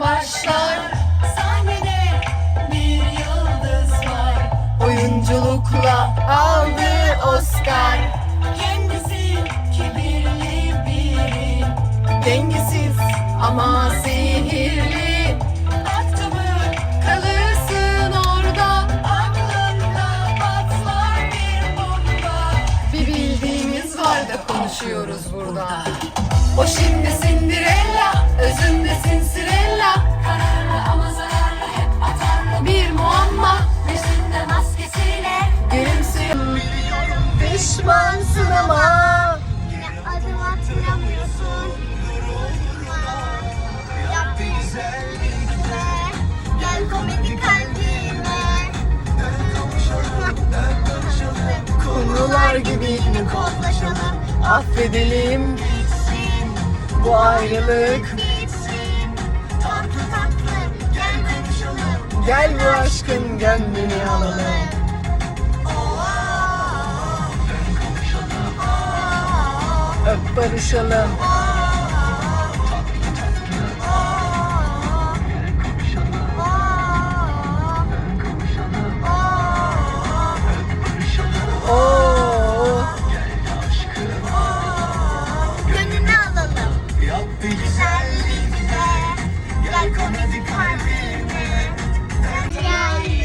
başlar Sahnede bir yıldız var. Oyunculukla aldı Oscar. Kendisi kibirli biri Dengesiz ama sihirli. Aktımı kalırsın orada Aklında patlar bir bomba. Bir bildiğimiz var da konuşuyoruz burada. O şimdi Cinderella gibi Kollaşalım. affedelim Bitsin. bu ayrılık Bitsin. Tatlı tatlı. Gel konuşalım. Gel bu aşkın gönlünü alalım Öp barışalım Oo, Yeah. You gotta come and decline me, yeah.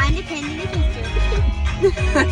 Anne kendini kesiyor.